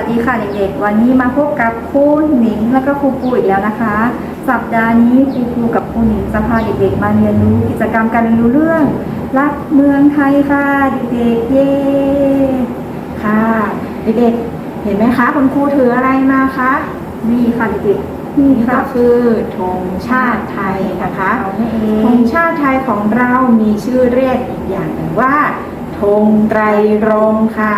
ด็กๆ วันนี้มาพบกับครูหนิงและก็ครูปูอีกแล้วนะคะ สัปดาห์นี้ครูปูกับครูหนิงจะพาเด็กๆ มาเรียนรู้กิจกรรมการเรียนรู้เรื่อง รักเมืองไทยค่ะเด็กๆเย้ค่ะ เด็กๆ เห็นไหมคะคุณครูถืออะไรมาคะนี่ค่ะเด็กๆนี่นี่ค่ะก็คือธงชาติไทยนะคะเอาไม่เอธงงชาติไทยของเรามีชื่อเรียกอีกอย่างหนึ่งว่าธงไตรรงค์ค่ะ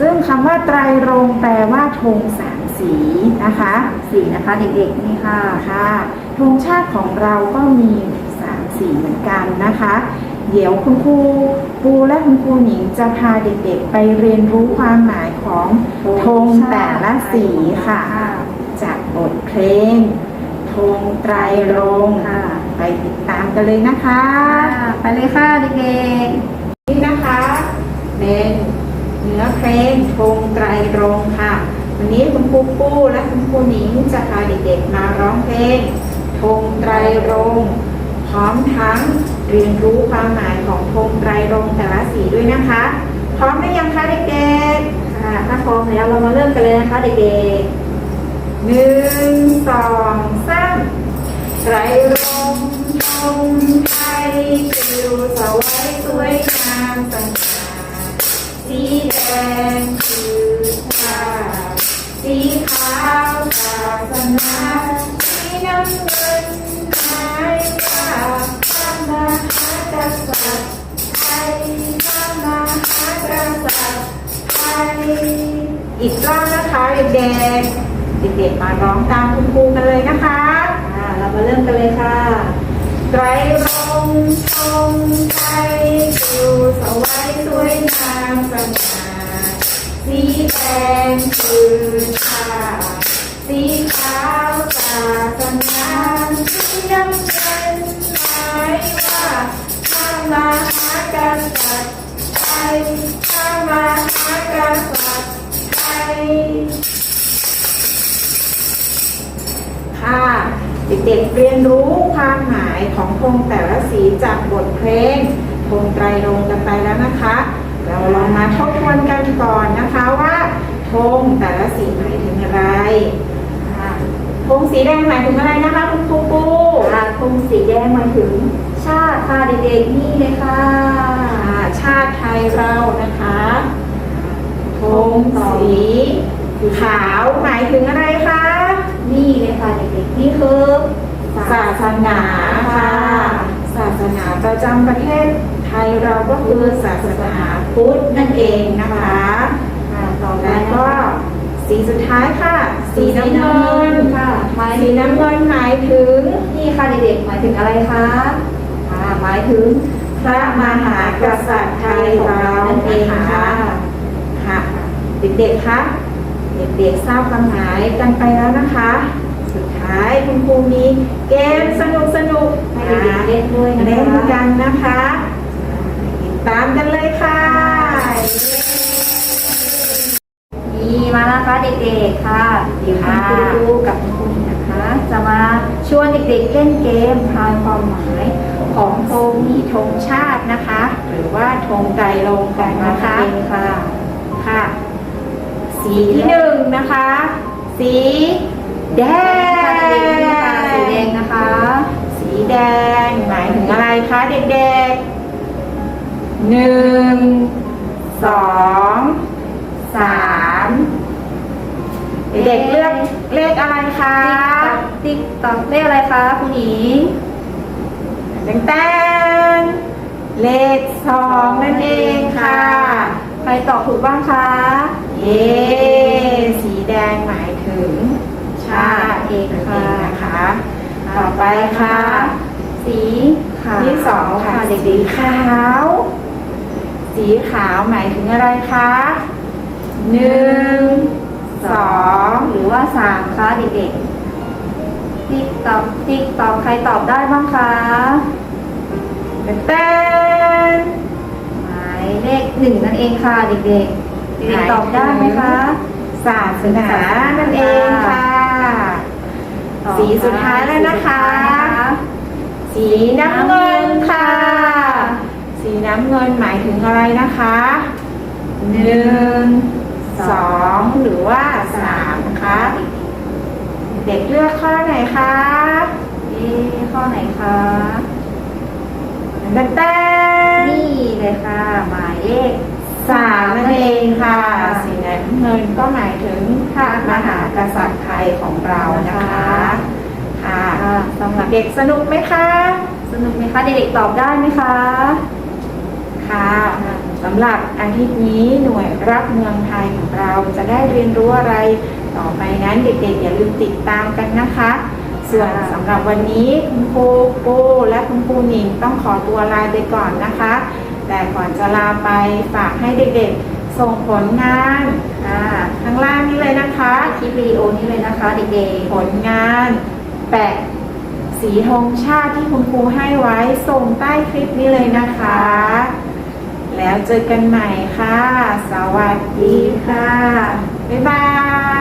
ซึ่งคำว่าไตรรงค์แปลว่าธงสามสีนะคะสีนะคะเด็กๆนี่ค่ะค่ะธงชาติของเราก็มีสามสีเหมือนกันนะคะ เดี๋ยวคุณครูปูและคุณครูหญิงจะพาเด็กๆ ไปเรียนรู้ความหมายของธงแต่ละสีค่ะ จากบทเพลงธงไตรรงค์ค่ะไปติดตามกันเลยนะคะค่ะไปเลยค่ะเด็กนี่นะคะเป็น เนื้อเพลงธงไตรรงค่ะ วันนี้คุณครูปู้และคุณครูหนิงจะพาเด็กๆมาร้องเพลงธงไตรรงพร้อมทั้งเรียนรู้ความหมายของธงไตรรงแต่ละสีด้วยนะคะ พร้อมหรือยังคะเด็กๆค่ะถ้าพร้อมแล้วเรามาเริ่มกันเลยนะคะเด็กๆหนึ่งสองสาม อีกรอบนะคะเด็กๆเด็กๆมาร้องตามคุณครูกันเลยนะคะๆค่ะเรามาเริ่มกันเลยค่ะไตรรงค์ธงไทยดูสวยสวยงามสง่าสีแดงคือชา เด็กๆเรียนรู้ความหมายของธงแต่ละสีจากบทเพลงธงไตรรงค์กันไปแล้วนะคะ เราลองมาทบทวนกันก่อนนะคะว่าธงแต่ละสีหมายถึงอะไรค่ะธงสีแดงหมายถึงอะไรนะคะคุณครูปูค่ะธงสีแดงหมายถึง ชาติค่ะเด็กๆนี่เลยค่ะอ่าชาติไทยเรานะคะธงสี ขาวหมายถึงอะไรคะ นี่เลยค่ะเด็กๆนี่คือศาสนาค่ะ ศาสนาประจำประเทศไทยเราก็คือศาสนาพุทธนั่นเองนะคะค่ะต่อไปแล้วนะก็คะสีสุดท้ายค่ะ สีน้ำเงินค่ะหมายสีน้ำเงินหมายถึงนี่ค่ะเด็กๆหมายถึงอะไรคะค่ะหมายถึงพระมหากษัตริย์ไทยเรานั่นเองค่ะค่ะเด็กๆคะ เด็กๆทราบความหมายกันไปแล้วนะคะ สุดท้ายคุณครูมีเกมสนุกสนุกๆให้เด็กๆเล่นด้วยนะคะเล่นกันนะคะติดตามกันเลยค่ะ นี่มาแล้วค่ะเด็กๆค่ะเดี๋ยวคุณครูดูกับคุณครูนะคะ จะมาชวนเด็กๆเล่นเกมทายความหมายของธงมีธงชาตินะคะ หรือว่าธงไตรรงค์กันนะคะเองค่ะค่ะ สีที่หนึ่งนะคะ สีแดสีแดงงนะคะ สีแดงหมายถึงอะไรคะเด็กๆหนึ่งสองสามเด็กๆเลือกเลขอะไรคะติ๊กต๊อกเลขอะไรคะคุณหญิงแตงแตงเลขสองนั่นเองค่ะ ใครตอบถูกบ้างคะ เย้สีแดงหมายถึง ชาติเองค่ะนะคะ ต่อไปค่ะ สีขาวที่สองค่ะเด็สีกขาว สีขาวหมายถึงอะไรคะหนึ่งสองๆหรือว่าสามคะเด็กๆติ๊กต๊อกติ๊กต๊อกใครตอบได้บ้างคะแตงแตงหมายเลขหนึ่งนั่นเองค่ะเด็กๆ เด็กๆตอบได้ไหมคะศาสนานั่นเองค่ะ สีสุดท้ายแล้วนะคะ สีน้ำเงินค่ะ สีน้ำเงินหมายถึงอะไรนะคะหนึ่งสสองหรือว่าสามคะเด็กเลือกข้อไหนคะเอ๊ะข้อไหนคะแต้นแต้นนี่เลยค่ะหมายเลข สามนั่นเองค่ะ สีน้ำเงินก็หมายถึงพระมหากษัตริย์ไทยของเรานะคะค่ะค่ะสำหรับเด็กสนุกไหมคะ สนุกไหมคะ เด็กๆตอบได้ไหมคะ ค่ะสำหรับอาทิตย์นี้หน่วยรักเมืองไทยของเราจะได้เรียนรู้อะไร ต่อไปนั้นเด็กๆ อย่าลืมติดตามกันนะคะส่วนสำหรับวันนี้คุณครูปูและคุณครูหนิงต้องขอตัวลาไปก่อนนะคะ แต่ก่อนจะลาไปฝากให้เด็กๆ ส่งผลงานข้างล่างนี้เลยนะคะคลิปวิดีโอนี้เลยนะคะเด็กๆ ผลงาน แปะสีธงชาติที่คุณครูให้ไว้ส่งใต้คลิปนี้เลยนะคะ แล้วเจอกันใหม่ค่ะ สวัสดีค่ะ บ๊ายบาย